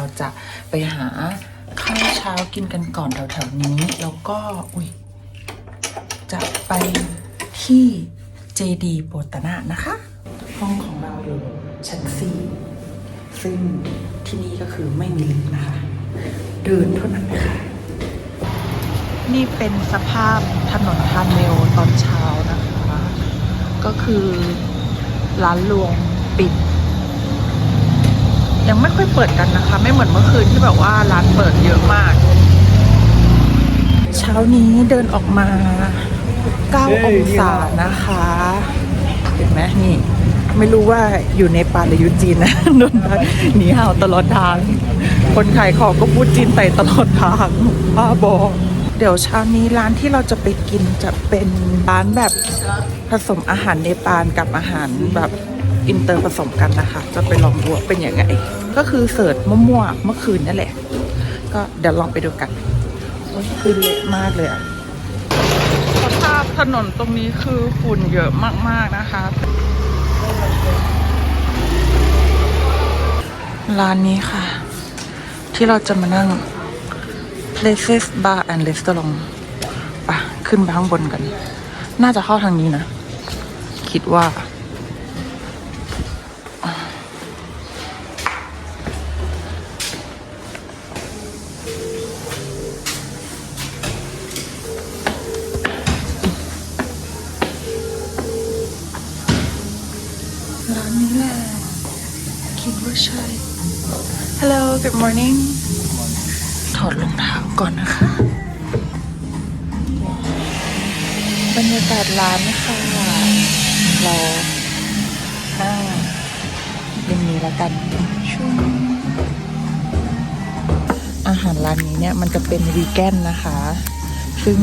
เราจะไปหาข้าวเช้ากินกันก่อนแถวๆนี้ แล้วก็อุ้ยจะไปที่ JD โปตนานะคะ ห้องของเราอยู่ชั้น4ซึ่งที่นี่ก็คือไม่มีลิฟต์นะคะ เดินเท่านั้นค่ะนี่เป็นสภาพถนนทานเมลตอนเช้านะคะ ก็คือร้านรวงปิด ยังไม่ค่อยเปิดกันนะคะ ไม่เหมือนเมื่อคืนที่แบบว่าร้านเปิดเยอะมาก เช้านี้เดินออกมา 9 องศานะคะ เห็นไหมนี่ ไม่รู้ว่าอยู่ในปาหรืออยู่จีนนะโดนหนีห่าวตลอดทาง คนขายของก็พูดจีนใส่ตลอดทางบ้าบอเดี๋ยวเช้านี้ร้านที่เราจะไปกินจะเป็นร้านแบบผสมอาหารเนปาลกับอาหารแบบอินเตอร์ผสมกันนะคะ จะไปลองดูว่าเป็นยังไง ก็คือเสิร์ชมั่วๆเมื่อคืนนั่นแหละ ก็เดี๋ยวลองไปดูกันโอ้ยคือเละมากเลยอะสภาพถนนตรงนี้คือฝุ่นเยอะมากๆนะคะ ร้านนี้ค่ะ ที่เราจะมานั่ง Places Bar and Restaurant ปะขึ้นไปข้างบนกัน น่าจะเข้าทางนี้นะ คิดว่า good morning ถอดรองเท้าก่อนนะคะ บรรยากาศร้านค่ะเรานั่งริมนี้แล้วกันชุ่มอาหารร้านนี้เนี่ยมันจะเป็นวีแกนนะคะ ซึ่ง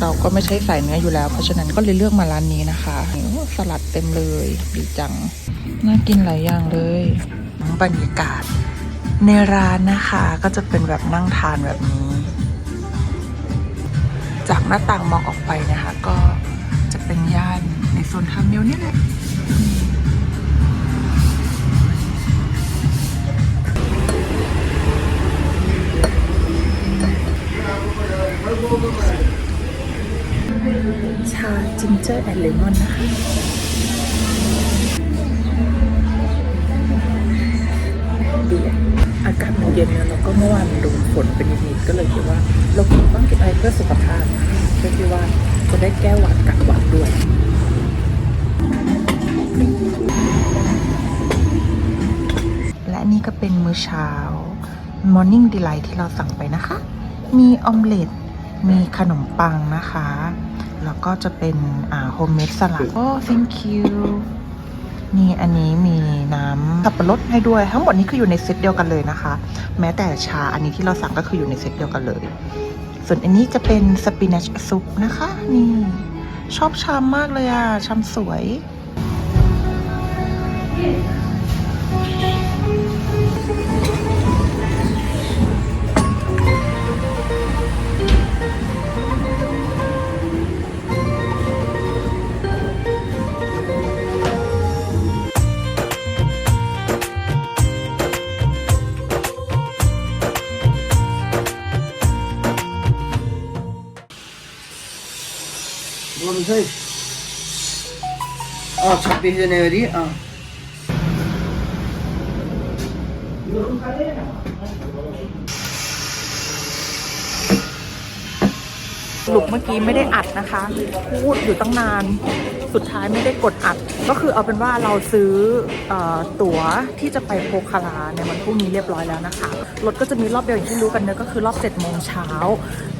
เราก็ไม่ใช่สายเนื้ออยู่แล้ว เพราะฉะนั้นก็เลยเลือกมาร้านนี้นะคะโอ้สลัดเต็มเลย ดีจัง น่ากินหลายอย่างเลยบรรยากาศ ในร้านนะคะก็จะเป็นแบบนั่งทานแบบนี้ จากหน้าต่างมองออกไปนะคะ ก็จะเป็นย่านในโซนทามเมลนี่แหละชาจิงเจอร์แอนด์เลมอนนะคะดีอะ อากาศมันเย็นนะแล้วก็เมื่อวานมันโดนฝนเป็นนิดๆก็เลยคิดว่า เราควรต้องกินอะไรเพื่อสุขภาพเพื่อที่ว่าจะได้แก้หวัดกัดหวัดด้วยและนี่ก็เป็นมื้อเช้า Morning Delight ที่เราสั่งไปนะคะ มีออมเล็ต มีขนมปังนะคะ แล้วก็จะเป็นโฮมเมดสลัดโอ้ thank you นี่อันนี้มีน้ำสับปะรดให้ด้วย ทั้งหมดนี้คืออยู่ในเซตเดียวกันเลยนะคะ แม้แต่ชาอันนี้ที่เราสั่งก็คืออยู่ในเซตเดียวกันเลย ส่วนอันนี้จะเป็นสปินัชซุปนะคะ นี่ ชอบชามมากเลยอะชามสวย बोल सही हाँ छब्बीस जनवरी हाँ สรุปเมื่อกี้ไม่ได้อัดนะคะ พูดอยู่ตั้งนาน สุดท้ายไม่ได้กดอัด ก็คือเอาเป็นว่าเราซื้ออตั๋วที่จะไปโพคาราในวันพรุ่งนี้เรียบร้อยแล้วนะคะรถก็จะมีรอบเดียวอย่างที่รู้กันเนื้อก็คือรอบ7จ็ดโมงเช้า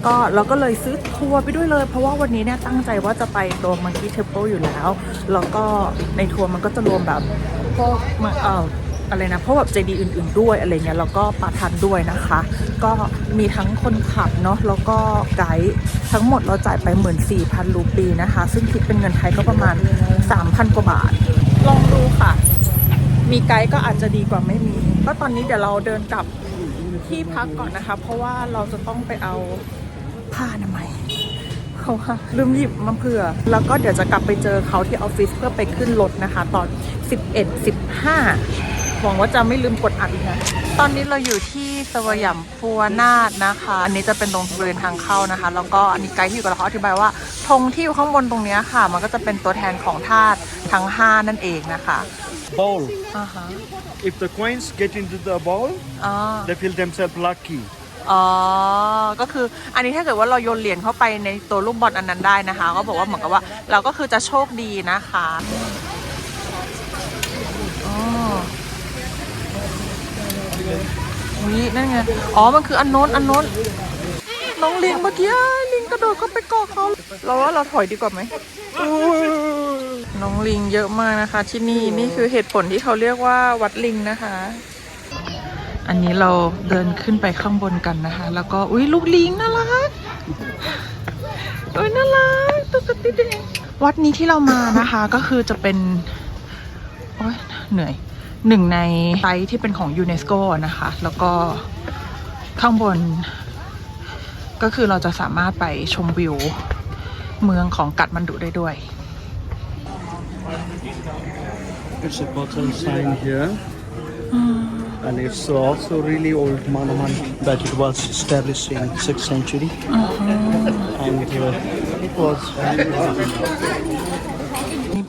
ก็เราก็เลยซื้อทัวร์ไปด้วยเลย เพราะว่าวันนี้เนี่ยตั้งใจว่าจะไปตัวมังคีเทมเพิลอยู่แล้ว แล้วก็ในทัวร์มันก็จะรวมแบบพวกมาเอ่อ อะไรนะเพราะแบบใจดีอื่น ๆ ด้วยอะไรเงี้ยแล้วก็ปาทันด้วยนะคะ ก็มีทั้งคนขับเนาะแล้วก็ไกด์ทั้งหมดเราจ่ายไปเหมือน4,000รูปีนะคะ ซึ่งคิดเป็นเงินไทยก็ประมาณ 3,000 กว่าบาท ลองดูค่ะ มีไกด์ก็อาจจะดีกว่าไม่มี ก็ตอนนี้เดี๋ยวเราเดินกลับที่พักก่อนนะคะ เพราะว่าเราจะต้องไปเอาผ้าอนามัยเพราะว่าลืมหยิบมาเผื่อ แล้วก็เดี๋ยวจะกลับไปเจอเขาที่ออฟฟิศเพื่อไปขึ้นรถนะคะ ตอน 11 15 หวังว่าจะไม่ลืมกดอัดอีกนะ ตอนนี้เราอยู่ที่สวายมพัวนาดนะคะ อันนี้จะเป็นตรงบริเวณทางเข้านะคะ แล้วก็อันนี้ไกด์ที่อยู่กับเราเขาอธิบายว่าธงที่อยู่ข้างบนตรงเนี้ยค่ะ มันก็จะเป็นตัวแทนของธาตุทั้ง 5 นั่นเองนะคะ Bowl. อ่าฮะ If the coins get into the bowl, อ๋อ they feel themselves lucky. อ๋อ ก็คืออันนี้ถ้าเกิดว่าเราโยนเหรียญเข้าไปในตัวลูกบอลอันนั้นได้นะคะ ก็บอกว่าเหมือนกับว่าเราก็คือจะโชคดีนะคะอ๋อ วินั่นไง อ๋อ มันคืออันโน้นอันโน้น น้องลิงเมื่อกี้อ้ายลิงกระโดดก็ไปเกาะเขา เราว่าเราถอยดีกว่าไหมน้องลิงเยอะมากนะคะ ที่นี่นี่คือเหตุผลที่เขาเรียกว่าวัดลิงนะคะ อันนี้เราเดินขึ้นไปข้างบนกันนะคะ แล้วก็อุ้ยลูกลิงน่ารักเอ้ยน่ารักตุ๊กติ๊ดเองวัดนี้ที่เรามานะคะ ก็คือจะเป็นโอ้ยเหนื่อย หนึ่งในไซต์ที่เป็นของยูเนสโกนะคะ แล้วก็ข้างบน ก็คือเราจะสามารถไปชมวิว เมืองของกัดมันดุได้ด้วย It's a bottle sign here. And it's also really old monument that it was established in 6th century. And it was, it was นี่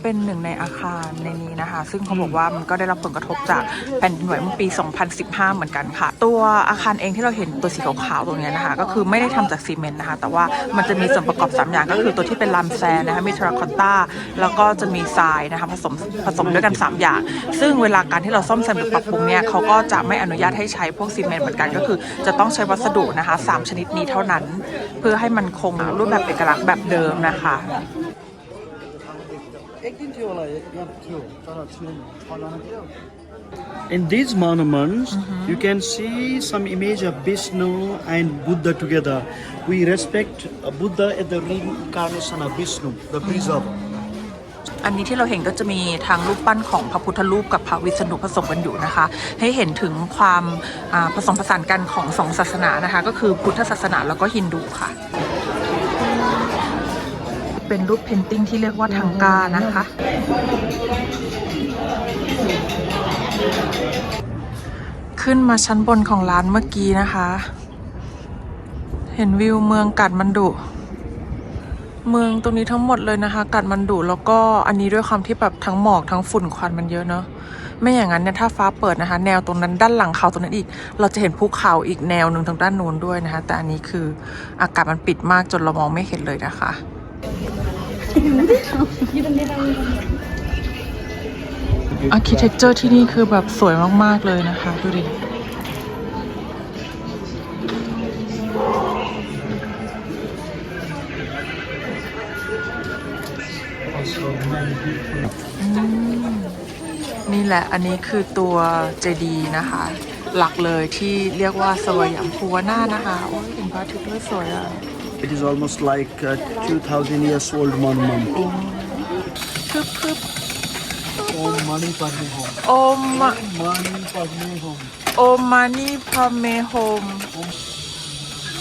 เป็นหนึ่งในอาคารในนี้นะคะ ซึ่งเขาบอกว่ามันก็ได้รับผลกระทบจากแผ่นดินไหวเมื่อปี 2015 เหมือนกันค่ะ ตัวอาคารเองที่เราเห็นตัวสีขาวๆตรงนี้นะคะ ก็คือไม่ได้ทำจากซีเมนต์นะคะ แต่ว่ามันจะมีส่วนประกอบ 3 อย่างก็คือตัวที่เป็นลามแซนนะคะมีเทราคอตตาแล้วก็จะมีทรายนะคะผสมผสมด้วยกัน 3 อย่าง ซึ่งเวลาการที่เราซ่อมแซมหรือปรับปรุงเนี่ยเขาก็จะไม่อนุญาตให้ใช้พวกซีเมนต์เหมือนกันก็คือ จะต้องใช้วัสดุนะคะสามชนิดนี้เท่านั้น เพื่อให้มันคงรูปแบบเอกลักษณ์แบบเดิมนะคะ In these monuments, you can see some image of Vishnu and Buddha together. We respect uh, Buddha as the reincarnation of Vishnu, the preserver. อันนี้ที่เราเห็นก็จะมีทางรูปปั้นของพระพุทธรูปกับพระวิษณุผสมกันอยู่นะคะ ให้เห็นถึงความอ่าผสมผสานกันของสองศาสนานะคะ ก็คือพุทธศาสนาแล้วก็ฮินดูค่ะ เป็นรูปเพนติ้งที่เรียกว่าทังกานะคะ ขึ้นมาชั้นบนของร้านเมื่อกี้นะคะ เห็นวิวเมืองกัดมันดุเมืองตรงนี้ทั้งหมดเลยนะคะ กัดมันดุแล้วก็อันนี้ด้วยความที่แบบทั้งหมอกทั้งฝุ่นควันมันเยอะเนาะไม่อย่างนั้นเนี่ยถ้าฟ้าเปิดนะคะ แนวตรงนั้นด้านหลังเขาตรงนั้นอีก เราจะเห็นภูเขาอีกแนวหนึ่งทางด้านนู้นด้วยนะคะ แต่อันนี้คืออากาศมันปิดมากจนเรามองไม่เห็นเลยนะคะ อาร์เคเต็กเจอร์ที่นี่คือแบบสวยมาก ๆ เลยนะคะ ดูดินี่แหละ อันนี้คือตัวเจดีย์นะคะ หลักเลยที่เรียกว่าสวยายมภูวนานะคะ โอ้ยเห็นพระอาทิตย์ด้วยสวยอะ It is almost like a 2000 years old monument. คึบคึบ Om Mani Padme Hum. โอม Mani Padme Hum. โอมานีพระเมโฮม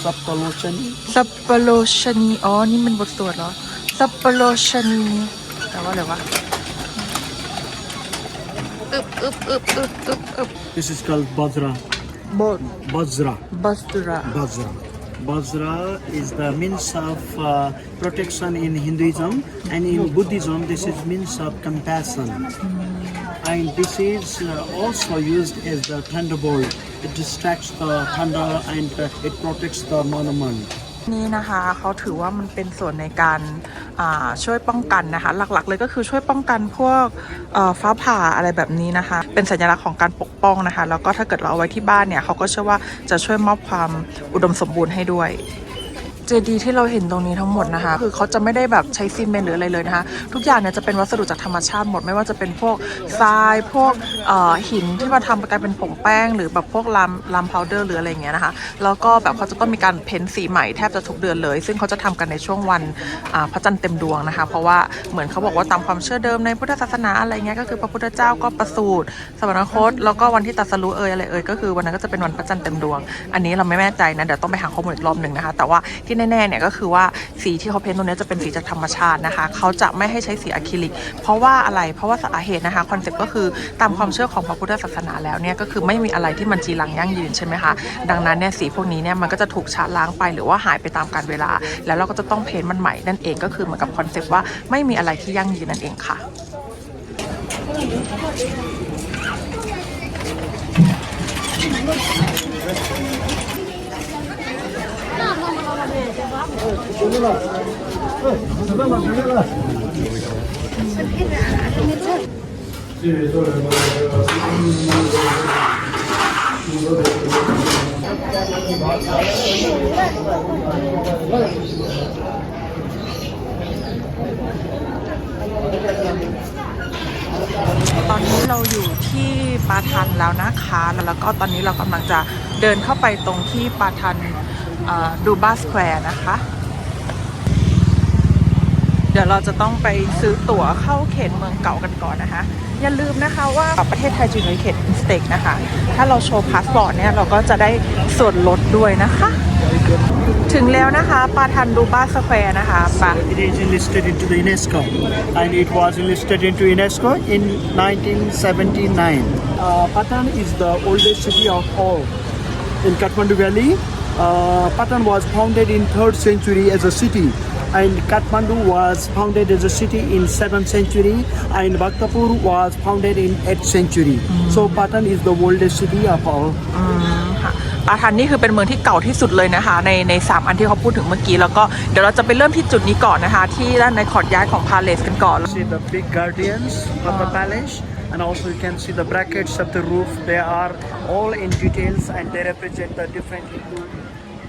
Saptalochani. สัปปะโลชนีอ๋อ นี่มันบทสวดเหรอสัปปะโลชนีแปลว่าอะไรวะอึบอึบอึบอึบอึบอึบ This is called Bajra. บท Bajra. บัสตุระ Bajra. Bajra is the means of uh, protection in Hinduism and in Buddhism this is means of compassion. And this is uh, also used as the thunderbolt. It distracts the thunder and uh, it protects the monument. นี่นะคะเขาถือว่ามันเป็นส่วนในการช่วยป้องกันนะคะ หลักๆ เลยก็คือช่วยป้องกันพวกฟ้าผ่าอะไรแบบนี้นะคะ เป็นสัญลักษณ์ของการปกป้องนะคะ แล้วก็ถ้าเกิดเราเอาไว้ที่บ้านเนี่ยเขาก็เชื่อว่าจะช่วยมอบความอุดมสมบูรณ์ให้ด้วย เจดีย์ที่เราเห็นตรงนี้ทั้งหมดนะคะ คือเขาจะไม่ได้แบบใช้ซีเมนต์หรืออะไรเลยนะคะ ทุกอย่างเนี่ยจะเป็นวัสดุจากธรรมชาติหมด ไม่ว่าจะเป็นพวกทรายพวกหินที่มาทำกลายเป็นผงแป้ง หรือแบบพวกลามลามพาวเดอร์หรืออะไรเงี้ยนะคะ แล้วก็แบบเขาจะต้องมีการเพ้นสีใหม่แทบจะทุกเดือนเลย ซึ่งเขาจะทำกันในช่วงวันพระจันทร์เต็มดวงนะคะ เพราะว่าเหมือนเขาบอกว่าตามความเชื่อเดิมในพุทธศาสนาอะไรเงี้ยก็คือพระพุทธเจ้าก็ประสูติสวรรคต แล้วก็วันที่ตัสรู้เอ่ยอะไรเอ่ยก็คือวันนั้นก็จะเป็นวันพระจันทร์เต็มดวง อันนี้เราไม่แน่ใจนะเดี๋ยวต้องไปหาข้อมูลอีกรอบหนึ่งนะคะ แต่ว่าทที่แน่ๆเนี่ยก็คือว่าสีที่เขาเพ้นท์ตรงนี้จะเป็นสีจากธรรมชาตินะคะ เขาจะไม่ให้ใช้สีอะคริลิก เพราะว่าอะไรเพราะว่าสาเหตุนะคะคอนเซ็ปต์ก็คือตามความเชื่อของพระพุทธศาสนาแล้วเนี่ยก็คือไม่มีอะไรที่มันจีรังยั่งยืนใช่ไหมคะดังนั้นเนี่ยสีพวกนี้เนี่ยมันก็จะถูกชะล้างไปหรือว่าหายไปตามกาลเวลา แล้วเราก็จะต้องเพ้นท์มันใหม่นั่นเองก็คือเหมือนกับคอนเซ็ปต์ว่าไม่มีอะไรที่ยั่งยืนนั่นเองค่ะ ตอนนี้เราอยู่ที่ปาทันแล้วนะคะ แล้วก็ตอนนี้เรากำลังจะเดินเข้าไปตรงที่ปาทันดูบาสแควร์นะคะ เดี๋ยวเราจะต้องไปซื้อตั๋วเข้าเขตเมืองเก่ากันก่อนนะคะ อย่าลืมนะคะว่าประเทศไทยจะอยู่ในเขตสเต็กนะคะ ถ้าเราโชว์พาสปอร์ตเนี่ยเราก็จะได้ส่วนลดด้วยนะคะ ถึงแล้วนะคะปาทันดูบาสแควร์นะคะปะ It is listed into the UNESCO and it was listed into UNESCO in 1979. Uh, Patan is the oldest city of all in Kathmandu Valley. Uh, Patan was founded in 3rd century as a city and Kathmandu was founded as a city in 7th century and Bhaktapur was founded in 8th century. So Patan is the oldest city of all. ค่ะปาทันนี่คือเป็นเมืองที่เก่าที่สุดเลยนะคะ ในในสามอันที่เขาพูดถึงเมื่อกี้ แล้วก็เดี๋ยวเราจะไปเริ่มที่จุดนี้ก่อนนะคะ ที่ด้านในคอร์ดยาร์ดของพาเลสกันก่อน see the big guardians of the palace and also you can see the brackets of the roof they are all in details and they represent the different Hindu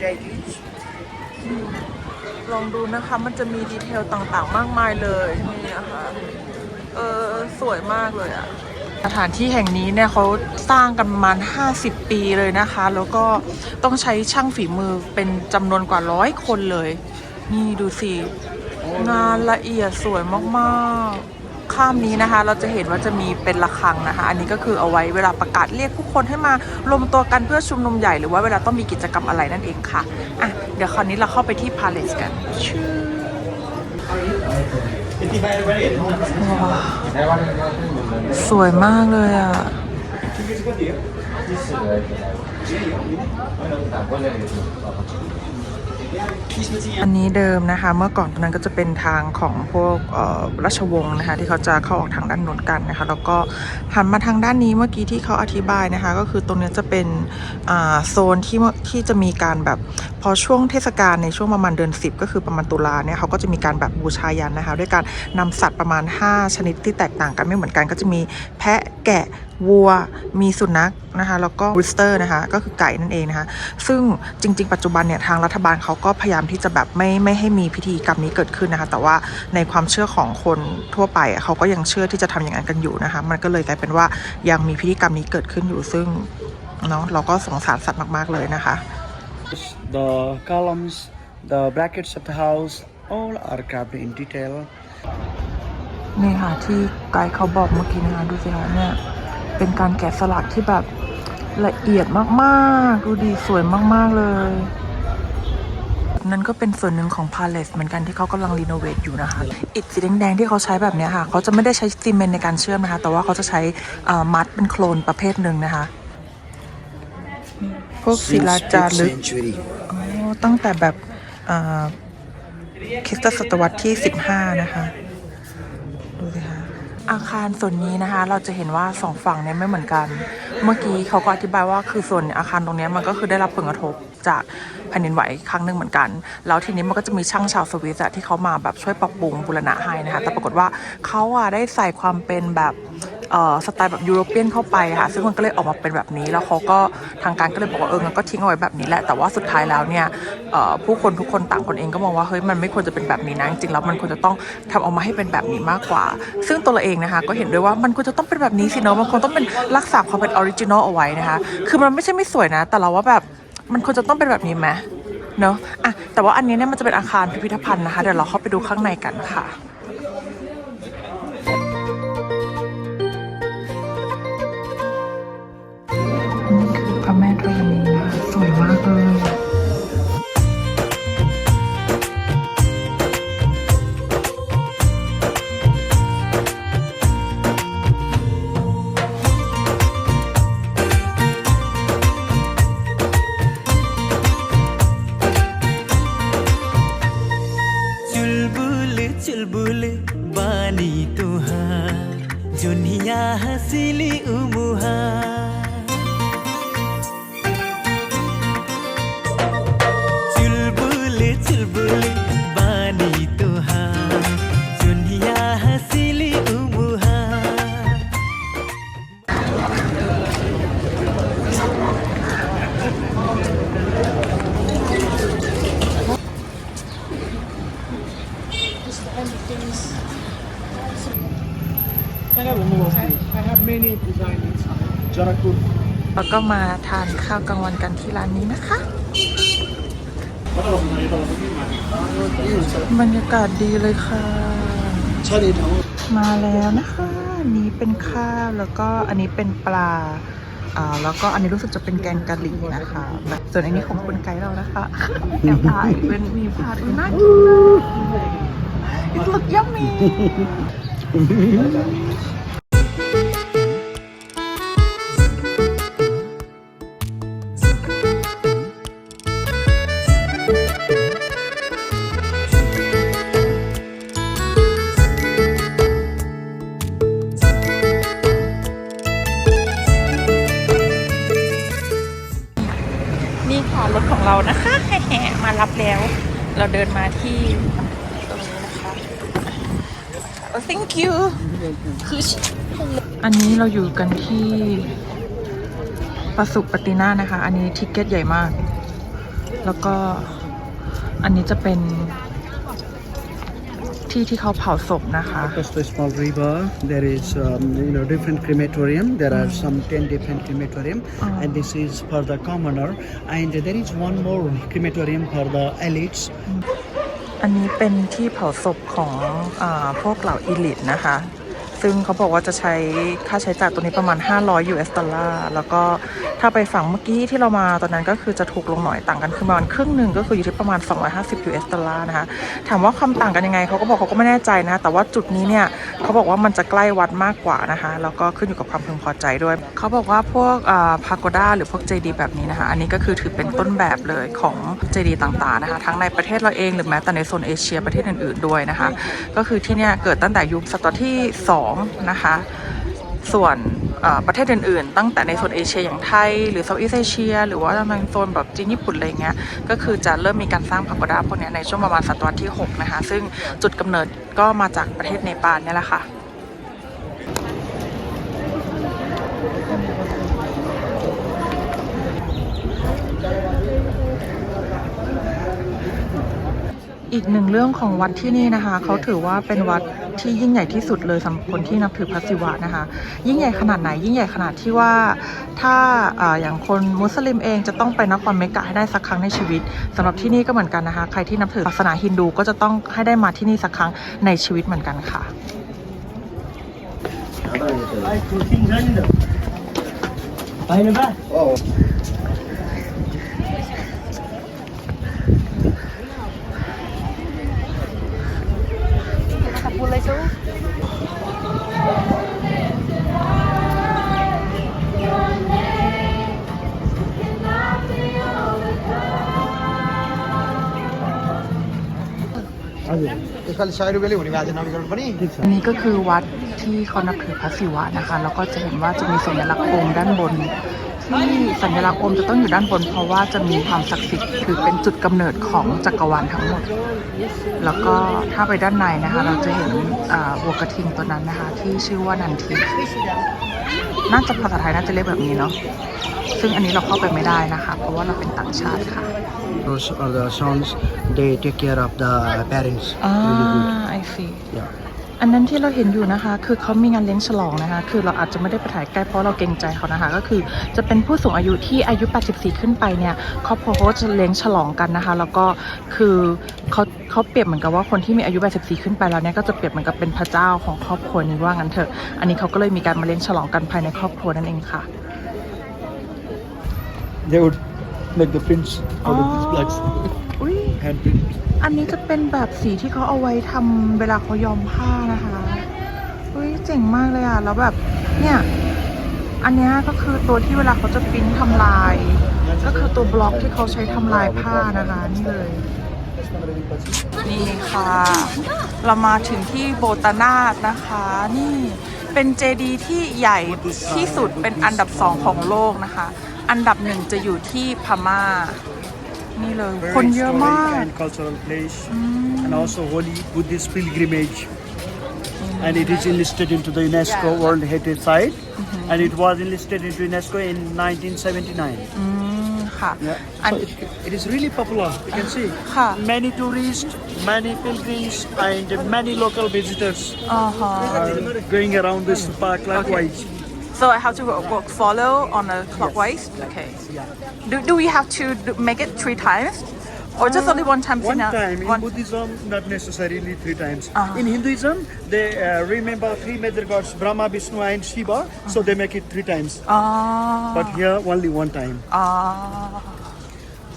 deities ลองดูนะคะ มันจะมีดีเทลต่างๆ มากมายเลยนี่นะคะ เออสวยมากเลยอะสถานที่แห่งนี้เนี่ยเขาสร้างกันประมาณ 50 ปีเลยนะคะ แล้วก็ต้องใช้ช่างฝีมือเป็นจำนวนกว่าร้อยคนเลย นี่ดูสิ งานละเอียดสวยมากๆ ข้ามนี้นะคะ เราจะเห็นว่าจะมีเป็นระฆังนะคะ อันนี้ก็คือเอาไว้เวลาประกาศเรียกผู้คนให้มารวมตัวกันเพื่อชุมนุมใหญ่หรือว่าเวลาต้องมีกิจกรรมอะไรนั่นเองค่ะอะเดี๋ยวคราวนี้เราเข้าไปที่พาเลสกันชื่อว้าวสวยมากเลยอะ อันนี้เดิมนะคะ เมื่อก่อนตรงนั้นก็จะเป็นทางของพวกราชวงศ์นะคะ ที่เขาจะเข้าออกทางด้านโนนกันนะคะ แล้วก็หันมาทางด้านนี้เมื่อกี้ที่เขาอธิบายนะคะ ก็คือตรงนี้จะเป็นโซนที่ที่จะมีการแบบพอช่วงเทศกาลในช่วงประมาณเดือน10 ก็คือประมาณตุลาเนี่ยเขาก็จะมีการแบบบูชายันนะคะ ด้วยการนำสัตว์ประมาณ 5 ชนิดที่แตกต่างกันไม่เหมือนกันก็จะมีแพะ แกะวัวมีสุนัขนะคะแล้วก็รูสเตอร์นะคะก็คือไก่นั่นเองนะคะซึ่งจริง ๆ ปัจจุบันเนี่ยทางรัฐบาลเขาก็พยายามที่จะแบบไม่ไม่ให้มีพิธีกรรมนี้เกิดขึ้นนะคะแต่ว่าในความเชื่อของคนทั่วไปเขาก็ยังเชื่อที่จะทำอย่างนั้นกันอยู่นะคะมันก็เลยกลายเป็นว่ายังมีพิธีกรรมนี้เกิดขึ้นอยู่ซึ่งเนาะเราก็สงสารสัตว์มาก ๆเลยนะคะ the columns the brackets of the house all are carved in detail นี่ค่ะที่ไกด์เขาบอกเมื่อกี้นะคะดูสิคะเนี่ย เป็นการแกะสลักที่แบบละเอียดมากๆ ดูดีสวยมากๆเลย นั่นก็เป็นส่วนหนึ่งของพาเลสเหมือนกันที่เขากำลังรีโนเวทอยู่นะคะ อิฐสีแดงๆที่เขาใช้แบบเนี้ยค่ะ เขาจะไม่ได้ใช้ซีเมนต์ในการเชื่อมนะคะ แต่ว่าเขาจะใช้อ่ามัดเป็นโคลนประเภทหนึ่งนะคะ พวกศิลาจารึก century. อ๋อตั้งแต่แบบอ่าคริสตศตวรรษที่ 15 นะคะดูสิคะ อาคารส่วนนี้นะคะ เราจะเห็นว่าสองฝั่งเนี่ยไม่เหมือนกัน เมื่อกี้เขาก็อธิบายว่าคือส่วนอาคารตรงนี้มันก็คือได้รับผลกระทบจากแผ่นดินไหวครั้งหนึ่งเหมือนกัน แล้วทีนี้มันก็จะมีช่างชาวสวิสอะที่เขามาแบบช่วยปรับปรุงบูรณะให้นะคะ แต่ปรากฏว่าเขาอะได้ใส่ความเป็นแบบ สไตล์แบบยุโรเปียนเข้าไปค่ะ ซึ่งมันก็เลยออกมาเป็นแบบนี้ แล้วเขาก็ทางการก็เลยบอกว่าเอองั้นก็ทิ้งเอาไว้แบบนี้แหละ แต่ว่าสุดท้ายแล้วเนี่ยผู้คนทุกคนต่างคนเองก็มองว่าเฮ้ยมันไม่ควรจะเป็นแบบนี้นะจริงๆแล้วมันควรจะต้องทำออกมาให้เป็นแบบนี้มากกว่า ซึ่งตัวเราเองนะคะก็เห็นด้วยว่ามันควรจะต้องเป็นแบบนี้สิเนาะมันควรต้องเป็นรักษาความเป็นออริจินอลเอาไว้นะคะ คือมันไม่ใช่ไม่สวยนะ แต่เราว่าแบบมันควรจะต้องเป็นแบบนี้ไหมเนาะอะแต่ว่าอันนี้เนี่ยมันจะเป็นอาคารพิพิธภัณฑ์นะคะ เดี๋ยวเราเข้าไปดูข้างในกันค่ะ พระแม่ธรณีสวยมากเลย चुलबुल, बानी तुहा जुनिया हसीली उमुहा แล้วก็มาทานข้าวกลางวันกันที่ร้านนี้นะคะ บรรยากาศดีเลยค่ะ มาแล้วนะคะอันนี้เป็นข้าวแล้วก็อันนี้เป็นปลาอ่าแล้วก็อันนี้รู้สึกจะเป็นแกงกะหรี่นะคะแบบส่วนอันนี้ของคุณไกด์เรานะคะแอบถ่ายเป็นมีพาดอุ๊ยน่ากินนะ It look yummy เราอยู่กันที่ประสุปฏินานะคะ อันนี้ทิกเก็ตใหญ่มาก แล้วก็อันนี้จะเป็นที่ที่เขาเผาศพนะคะ Across the small river, there is um, you know different crematorium. There are some ten different crematorium, Oh. and this is for the commoner. And there is one more crematorium for the elites. อันนี้เป็นที่เผาศพของอาพวกเหล่าอีลิทนะคะ ซึ่งเขาบอกว่าจะใช้ค่าใช้จ่ายตัวนี้ประมาณ 500 US ดอลลาร์ แล้วก็ ถ้าไปฝั่งเมื่อกี้ที่เรามาตอนนั้นก็คือจะถูกลงหน่อยต่างกันคือประมาณครึ่งหนึ่งก็คืออยู่ที่ประมาณ 250 US ดอลลาร์นะคะ ถามว่าความต่างกันยังไงเขาก็บอกเขาก็ไม่แน่ใจนะแต่ว่าจุดนี้เนี่ยเขาบอกว่ามันจะใกล้วัดมากกว่านะคะแล้วก็ขึ้นอยู่กับความพึงพอใจด้วยเขาบอกว่าพวกพาโกด้าหรือพวกเจดีแบบนี้นะคะ อันนี้ก็คือถือเป็นต้นแบบเลยของเจดีต่างๆนะคะ ทั้งในประเทศเราเองหรือแม้แต่ในโซนเอเชียประเทศอื่นๆด้วยนะคะ ก็คือที่เนี่ยเกิดตั้งแต่ยุคศตวรรษที่2นะคะส่วน ประเทศอื่นๆ ตั้งแต่ในโซนเอเชียอย่างไทย หรือเซาท์อีสเอเชีย หรือว่าทางโซนแบบจีนญี่ปุ่นอะไรเงี้ยก็คือจะเริ่มมีการสร้างพาโกด้าพวกเนี้ยในช่วงประมาณศตวรรษที่ 6 นะคะ ซึ่งจุดกำเนิดก็มาจากประเทศเนปาลเนี่ยแหละค่ะ อีกหนึ่งเรื่องของวัดที่นี่นะคะ เขาถือว่าเป็นวัดที่ยิ่งใหญ่ที่สุดเลยสำหรับคนที่นับถือพระศิวะนะคะ ยิ่งใหญ่ขนาดไหน ยิ่งใหญ่ขนาดที่ว่าถ้าอาอย่างคนมุสลิมเองจะต้องไปนครเมกะให้ได้สักครั้งในชีวิตสำหรับที่นี่ก็เหมือนกันนะคะ ใครที่นับถือศาสนาฮินดูก็จะต้องให้ได้มาที่นี่สักครั้งในชีวิตเหมือนกันค่ะ อันนี้ก็คือวัดที่เขานับถือพระศิวะนะคะ แล้วก็จะเห็นว่าจะมีสัญลักษณ์องค์ด้านบน ที่สัญลักษณ์องค์จะต้องอยู่ด้านบน เพราะว่าจะมีความศักดิ์สิทธิ์คือเป็นจุดกำเนิดของจักรวาลทั้งหมด แล้วก็ถ้าไปด้านในนะคะ เราจะเห็นอ่าวัวกระทิงตัวนั้นนะคะ ที่ชื่อว่านันทิน่าจะภาษาไทยน่าจะเรียกแบบนี้เนาะซึ่งอันนี้เราเข้าไปไม่ได้นะคะ เพราะว่าเราเป็นต่างชาติค่ะ Those are the sons. They take care of the parents อ่า really good. ไอซี Yeah. อันนั้นที่เราเห็นอยู่นะคะ คือเขามีงานเลี้ยงฉลองนะคะ คือเราอาจจะไม่ได้ไปถ่ายใกล้เพราะเราเกรงใจเขานะคะ ก็คือจะเป็นผู้สูงอายุที่อายุ 84 ขึ้นไปเนี่ยครอบครัวเขาก็จะเลี้ยงฉลองกันนะคะ แล้วก็คือเขาเขาเปรียบเหมือนกับว่าคนที่มีอายุ 84 ขึ้นไปแล้วเนี่ยก็จะเปรียบเหมือนกับเป็นพระเจ้าของครอบครัวนี้ว่างั้นเถอะ อันนี้เขาก็เลยมีการมาเลี้ยงฉลองกันภายในครอบครัวนั่นเองค่ะ They would make the prints out of these bloods. อุ้ย Handprint. อันนี้จะเป็นแบบสีที่เขาเอาไว้ทำเวลาเขาย้อมผ้านะคะอุ้ยเจ๋งมากเลยอะ แล้วแบบเนี่ย อันนี้ก็คือตัวที่เวลาเขาจะปิ้นทำลาย ก็คือตัวบล็อกที่เขาใช้ทำลายผ้านะคะนี่เลย นี่ค่ะ เรามาถึงที่โบตานาดนะคะ นี่เป็นเจดีย์ที่ใหญ่ที่สุดเป็นอันดับสองของโลกนะคะ อันดับหนึ่งจะอยู่ที่พม่า นี่เลย Very คนเยอะมาก historic and cultural place, and also holy Buddhist pilgrimage. And it is enlisted into the UNESCO World Heritage Site, and it was enlisted into UNESCO in 1979. อืมค่ะ Yeah. อัน So it, it is really popular. You can see Huh. many tourists, many pilgrims, and many local visitors อ่าฮะ are going around this park likewise. So I have to follow on a clockwise. Yes. Okay. Yeah. Do, do we have to make it three times? Or just only one time? One time. In one... Buddhism, not necessarily three times. Uh -huh. In Hinduism, they uh, remember three major gods, Brahma, Vishnu and Shiva. -huh. So they make it three times. Ah. But here, only one time. Ah.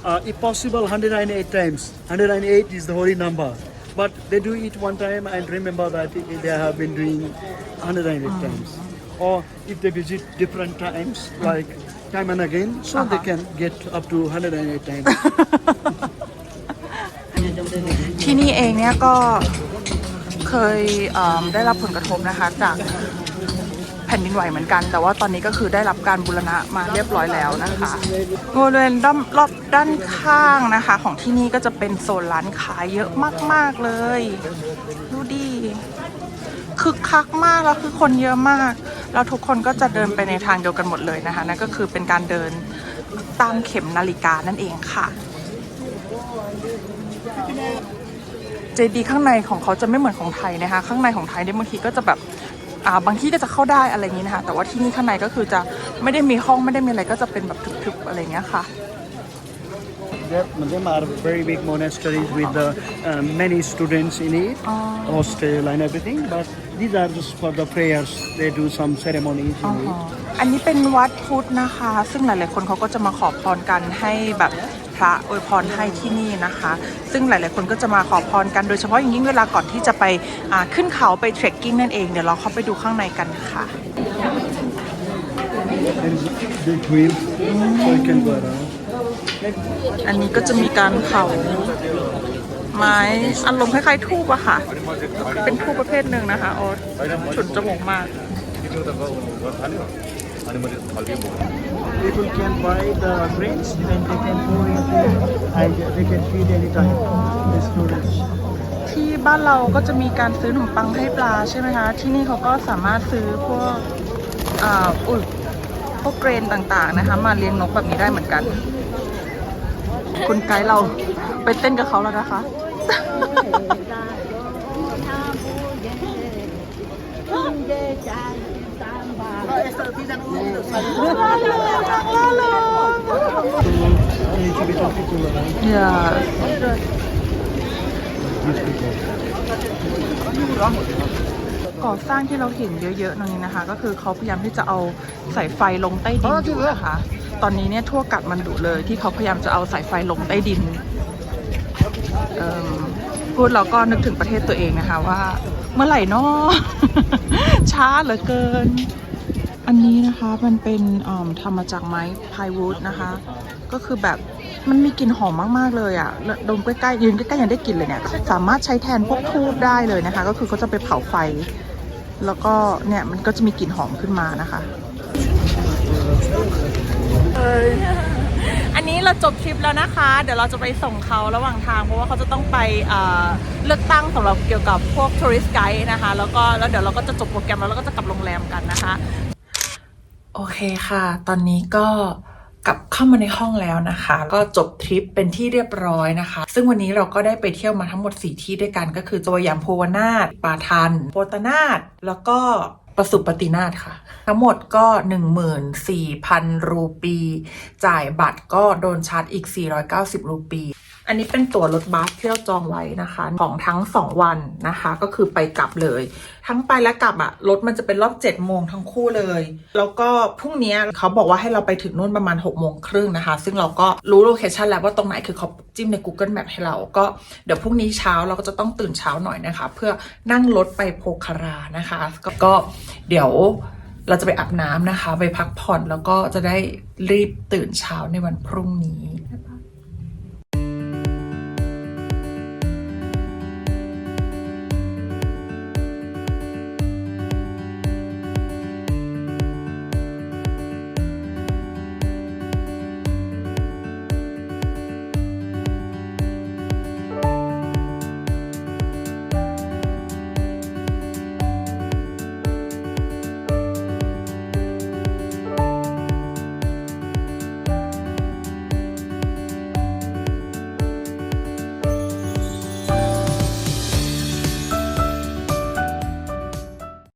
Uh, if possible, 108 times. 108 is the holy number. But they do it one time and remember that they have been doing 108 -huh. Mm. times. Or if they visit different times, like time and again, so they can get up to 108 times. ที่นี่เองเนี่ยก็เคยเอิ่มได้รับผลกระทบนะคะจากแผ่นดินไหวเหมือนกัน แต่ว่าตอนนี้ก็คือได้รับการบูรณะมาเรียบร้อยแล้วนะคะบริเวณด้านรอบด้านข้างนะคะ ของที่นี่ก็จะเป็นโซนร้านขายเยอะมาก ๆ เลย ดูดิคึกคักมากแล้วคือคนเยอะมาก แล้วทุกคนก็จะเดินไปในทางเดียวกันหมดเลยนะคะนั่นก็คือเป็นการเดินตามเข็มนาฬิกานั่นเองค่ะเจดีข้างในของเขาจะไม่เหมือนของไทยนะคะ ข้างในของไทยเนี่ยบางทีก็จะแบบ บางที่ก็จะเข้าได้อะไรอย่างนี้นะคะ แต่ว่าที่นี่ข้างในก็คือจะไม่ได้มีห้องไม่ได้มีอะไรก็จะเป็นแบบทึบๆอะไรอย่างเงี้ยค่ะ There, them are very big monasteries with the, uh, many students in it, hostel and everything. But these are just for the prayers. They do some ceremonies in it. อันนี้เป็นวัดพุทธนะคะ ซึ่งหลายๆคนเขาก็จะมาขอพรกันให้แบบ พระอวยพรให้ที่นี่นะคะ ซึ่งหลาย ๆ คนก็จะมาขอพรกันโดยเฉพาะอย่างยิ่งเวลาก่อนที่จะไปขึ้นเขาไปเทรคกิ้งนั่นเองเดี๋ยวเราเข้าไปดูข้างในกันค่ะ อันนี้ก็จะมีการเผาไม้อารมณ์คล้ายๆทูบอะค่ะ เป็นทูบประเภทหนึ่งนะคะโอ้ฉุนจมูกมาก People can buy the grains and they can pour it in and they can feed anytime. The students. ที่บ้านเราก็จะมีการซื้อขนมปังให้ปลาใช่ไหมคะ ที่นี่เขาก็สามารถซื้อพวกอ่าอุ้ยพวกเกรนต่างๆนะคะ มาเลี้ยงนกแบบนี้ได้เหมือนกัน คุณไกด์เราไปเต้นกับเขาแล้วนะคะ A little bit of people around. yeah These people. ก่อสร้างที่เราเห็นเยอะๆตรงนี้นะคะ ก็คือเขาพยายามที่จะเอาสายไฟลงใต้ดินอยู่นะคะ ตอนนี้เนี่ยทั่วกัดมันดุเลยที่เขาพยายามจะเอาสายไฟลงใต้ดินพูดเราก็นึกถึงประเทศตัวเองนะคะว่า เมื่อไหร่นอช้าเหลือเกิน อันนี้นะคะมันเป็นทำมาจากไม้พายวูดนะคะ ก็คือแบบมันมีกลิ่นหอมมาก ๆ เลยอะ่ะล้วดมใกล้ๆยืนใกล้ๆยังได้กลิ่นเลยเนี่ย สามารถใช้แทนพวกทูบได้เลยนะคะ ก็คือเขาจะไปเผาไฟ แล้วก็เนี่ยมันก็จะมีกลิ่นหอมขึ้นมานะคะอันนี้เราจบทริปแล้วนะคะ เดี๋ยวเราจะไปส่งเขาระหว่างทาง เพราะว่าเขาจะต้องไปเลือกตั้งสำหรับเกี่ยวกับพวกทัวริสไกด์นะคะ แล้วก็แล้วเดี๋ยวเราก็จะจบโปรแกรมแล้วเราก็จะกลับโรงแรมกันนะคะ โอเคค่ะ ตอนนี้ก็กลับเข้ามาในห้องแล้วนะคะ ก็จบทริปเป็นที่เรียบร้อยนะคะ ซึ่งวันนี้เราก็ได้ไปเที่ยวมาทั้งหมด 4 ที่ด้วยกันก็คือตัวอย่างโพวนาถปาทันโปตนาถแล้วก็ประสุปตินาถค่ะ ทั้งหมดก็ 14,000 รูปี จ่ายบัตรก็โดนชาร์จอีก 490 รูปี อันนี้เป็นตั๋วรถบัสที่เราจองไว้นะคะ ของทั้ง 2 วันนะคะ ก็คือไปกลับเลย ทั้งไปและกลับอะรถมันจะเป็นรอบ7โมงทั้งคู่เลย แล้วก็พรุ่งนี้เขาบอกว่าให้เราไปถึงนู่นประมาณ6โมงครึ่งนะคะ ซึ่งเราก็รู้โลเคชันแล้วว่าตรงไหนคือเขาจิ้มใน Google Map ให้เราก็เดี๋ยวพรุ่งนี้เช้าเราก็จะต้องตื่นเช้าหน่อยนะคะ เพื่อนั่งรถไปโพคารานะคะ ก็ก็เดี๋ยวเราจะไปอาบน้ำนะคะ ไปพักผ่อนแล้วก็จะได้รีบตื่นเช้าในวันพรุ่งนี้